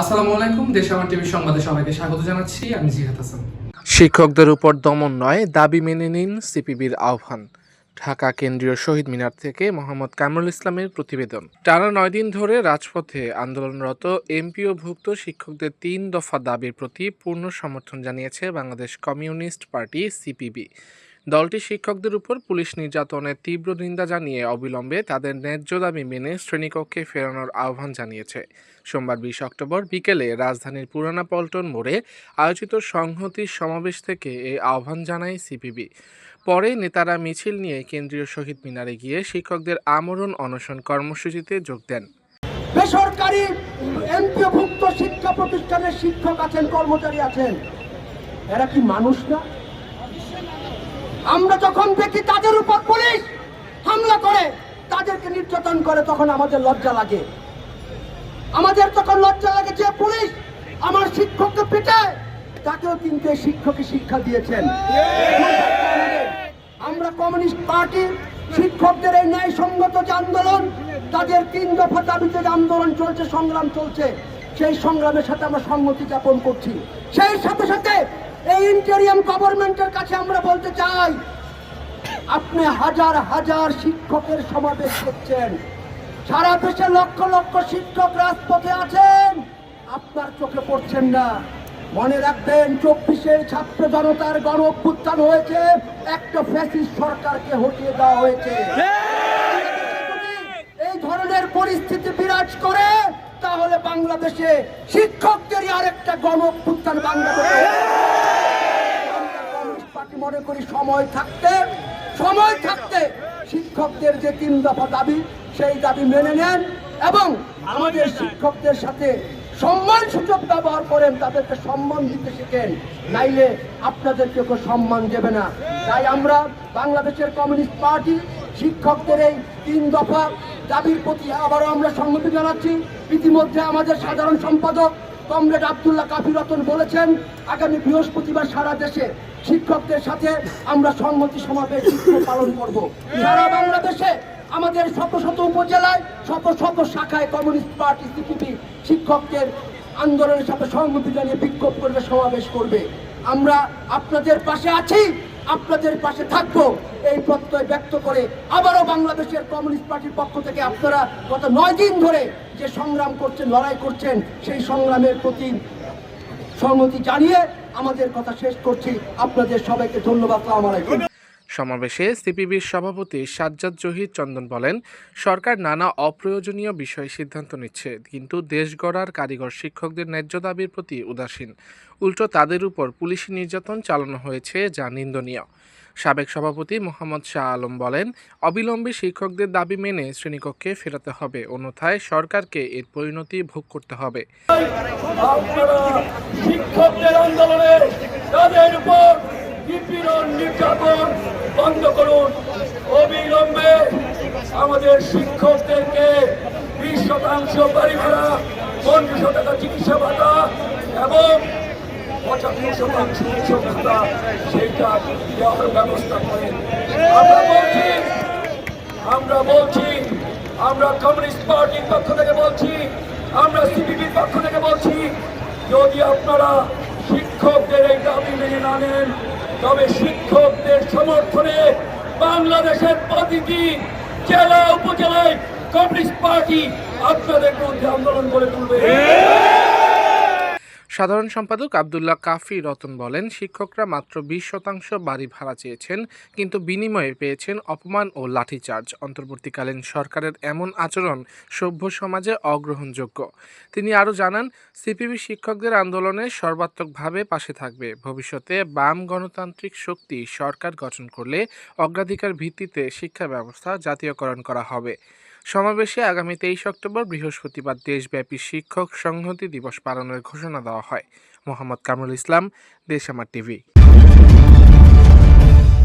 আসসালামু আলাইকুম, দেশ আমার সংবাদে সবাইকে স্বাগত জানাচ্ছি, আমি জিহাদ হাসান। শিক্ষকদের উপর দমন নয়, দাবি মেনে নিন সিপিবির আহ্বান। ঢাকা কেন্দ্রীয় শহীদ মিনার থেকে মোহাম্মদ কামরুল ইসলামের প্রতিবেদন। টানা নয় দিন ধরে রাজপথে আন্দোলনরত এমপিওভুক্ত শিক্ষকদের তিন দফা দাবির প্রতি পূর্ণ সমর্থন জানিয়েছে বাংলাদেশ কমিউনিস্ট পার্টি সিপিবি। দলটি শিক্ষকদের উপর পুলিশ নির্যাতনের তীব্র নিন্দা জানিয়ে অবিলম্বে তাদের ন্যায্য দাবি মেনে শ্রেণীকক্ষে ফেরানোর আহ্বান জানিয়েছে। সোমবার বিশ অক্টোবর বিকেলে রাজধানীর পুরানা পল্টন মোড়ে আয়োজিত সংহতির সমাবেশ থেকে এই আহ্বান জানায় সিপিবি। পরে নেতারা মিছিল নিয়ে কেন্দ্রীয় শহীদ মিনারে গিয়ে শিক্ষকদের আমরণ অনশন কর্মসূচিতে যোগ দেন। বেসরকারি এমপিওভুক্ত শিক্ষা প্রতিষ্ঠানের শিক্ষক আছেন, কর্মচারী আছেন। এরা কি মানুষ না? আমরা যখন দেখি তাদের উপর পুলিশ হামলা করে, তাদেরকে নির্যাতন করে, তখন আমাদের লজ্জা লাগে। আমাদের তখন লজ্জা লাগে যে পুলিশ আমার শিক্ষককে পিটায়, তাকেও কিন্তু এই শিক্ষককে শিক্ষা দিয়েছেন। আমরা কমিউনিস্ট পার্টি শিক্ষকদের এই ন্যায়সঙ্গত যে আন্দোলন, তাদের তিন দফা দাবিতে যে আন্দোলন চলছে, সংগ্রাম চলছে, সেই সংগ্রামের সাথে আমরা সম্মতি জ্ঞাপন করছি। সেই সাথে সাথে এই ইন্টেরিয়াম গভর্নমেন্টের কাছে আমরা বলতে চাই, আপনি হাজার হাজার শিক্ষকের সমাবেশ করছেন। সারা দেশে লক্ষ লক্ষ শিক্ষক রাজপথে আছেন। আপনার চোখে পড়ছেন না। মনে রাখবেন, চব্বিশের ছাত্র জনতার গণ অভ্যুত্থান হয়েছে। একটা ফ্যাসিস্ট সরকারকে হটিয়ে দেওয়া হয়েছে। এই ধরনের পরিস্থিতি বিরাজ করে, তাহলে বাংলাদেশে শিক্ষকদেরই আরেকটা গণ অভ্যুত্থান বাংলাদেশে। মনে করি সময় থাকতে সময় থাকতে শিক্ষকদের যে তিন দফা দাবি, সেই দাবি মেনে নেন এবং আমাদের শিক্ষকদের সাথে সম্মান সূচক ব্যবহার করেন, তাদেরকে সম্মান দিতে শিখেন। নাইলে আপনাদেরকে কেউ সম্মান দেবে না। তাই আমরা বাংলাদেশের কমিউনিস্ট পার্টি শিক্ষকদের এই তিন দফা দাবির প্রতি আবারও আমরা সম্মতি জানাচ্ছি। ইতিমধ্যে আমাদের সাধারণ সম্পাদক কমরেড আব্দুল্লাহ কাফি রতন বলেছেন, আগামী বৃহস্পতিবার সারা দেশে শিক্ষকদের সাথে আমরা সংহতি সমাবেশ পালন করব। সারা বাংলাদেশে, আমাদের শত শত উপজেলায়, শত শত শাখায় কমিউনিস্ট পার্টি সিপিপি শিক্ষকদের আন্দোলনের সাথে সংহতি জানিয়ে বিক্ষোভ করবে, সমাবেশ করবে। আমরা আপনাদের পাশে আছি, আপনাদের পাশে থাকব। এই প্রত্যয় ব্যক্ত করে আবারও বাংলাদেশের কমিউনিস্ট পার্টির পক্ষ থেকে আপনারা গত নয় দিন ধরে যে সংগ্রাম করছেন, লড়াই করছেন, সেই সংগ্রামের প্রতি সংহতি জানিয়ে আমাদের কথা শেষ করছি। আপনাদের সবাইকে ধন্যবাদ আমার সমাবেশে সিপিবির সভাপতি সাজ্জাদ জহির চন্দন বলেন, সরকার নানা অপ্রয়োজনীয় বিষয়ে সিদ্ধান্ত নিচ্ছে, কিন্তু দেশ গড়ার কারিগর শিক্ষকদের ন্যায্য দাবির প্রতি উদাসীন। উল্টো তাদের উপর পুলিশি নির্যাতন চালানো হয়েছে যা নিন্দনীয়। সাবেক সভাপতি মোহাম্মদ শাহ আলম বলেন, অবিলম্বে শিক্ষকদের দাবি মেনে শ্রেণীকক্ষে ফেরাতে হবে, অন্যথায় সরকারকে এর পরিণতি ভোগ করতে হবে। শিক্ষকদের আন্দোলনে তাদের উপর নিপীড়ন নির্যাতন বন্ধ করুন। অবিলম্বে আমাদের শিক্ষকদেরকে বিশ শতাংশ বাড়ি ভাড়া পনেরোশো টাকা চিকিৎসা ভাতা এবং পঁচাত্তর শতাংশ উৎসব ভাতা, সেইটা দেওয়ার ব্যবস্থা করেন। আমরা বলছি আমরা বলছি, আমরা কমিউনিস্ট পার্টির পক্ষ থেকে বলছি, আমরা সিপিবির পক্ষ থেকে বলছি, যদি আপনারা শিক্ষকদের এই দাবি মেনে না নেন তবে শিক্ষকদের সমর্থনে বাংলাদেশের প্রতিটি জেলা উপজেলায় কমিউনিস্ট পার্টি আপনাদের বিরুদ্ধে আন্দোলন করে তুলবে। সাধারণ সম্পাদক আবদুল্লাহ কাফি রতন বলেন, শিক্ষকরা মাত্র বিশ শতাংশ বাড়ি ভাড়া চেয়েছেন, কিন্তু বিনিময়ে পেয়েছেন অপমান ও লাঠিচার্জ। অন্তর্বর্তীকালীন সরকারের এমন আচরণ সভ্য সমাজে অগ্রহণযোগ্য। তিনি আরও জানান, সিপিবি শিক্ষকদের আন্দোলনে সর্বাত্মকভাবে পাশে থাকবে। ভবিষ্যতে বাম গণতান্ত্রিক শক্তি সরকার গঠন করলে অগ্রাধিকার ভিত্তিতে শিক্ষা ব্যবস্থা জাতীয়করণ করা হবে। সমাবেশে আগামী তেইশ অক্টোবর বৃহস্পতিবার দেশব্যাপী শিক্ষক সংহতি দিবস পালনের ঘোষণা দেওয়া হয়। মোহাম্মদ কামরুল ইসলাম দেশ আমার টিভি।